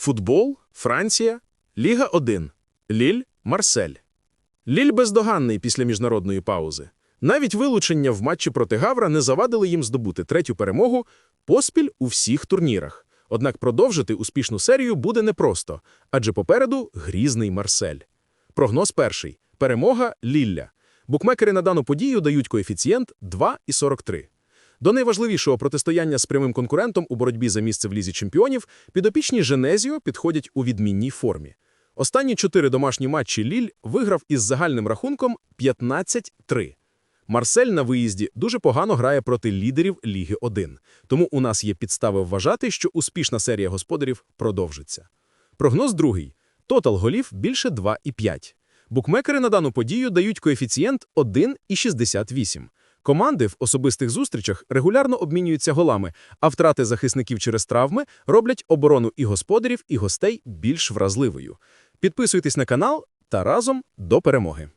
Футбол, Франція, Ліга 1, Ліль, Марсель. Ліль бездоганний після міжнародної паузи. Навіть вилучення в матчі проти Гавра не завадили їм здобути третю перемогу поспіль у всіх турнірах. Однак продовжити успішну серію буде непросто, адже попереду грізний Марсель. Прогноз перший. Перемога Лілля. Букмекери на дану подію дають коефіцієнт 2,43. До найважливішого протистояння з прямим конкурентом у боротьбі за місце в Лізі чемпіонів підопічні Женезіо підходять у відмінній формі. Останні чотири домашні матчі Ліль виграв із загальним рахунком 15-3. Марсель на виїзді дуже погано грає проти лідерів Ліги 1, тому у нас є підстави вважати, що успішна серія господарів продовжиться. Прогноз другий. Тотал голів більше 2,5. Букмекери на дану подію дають коефіцієнт 1,68. Команди в особистих зустрічах регулярно обмінюються голами, а втрати захисників через травми роблять оборону і господарів, і гостей більш вразливою. Підписуйтесь на канал та разом до перемоги.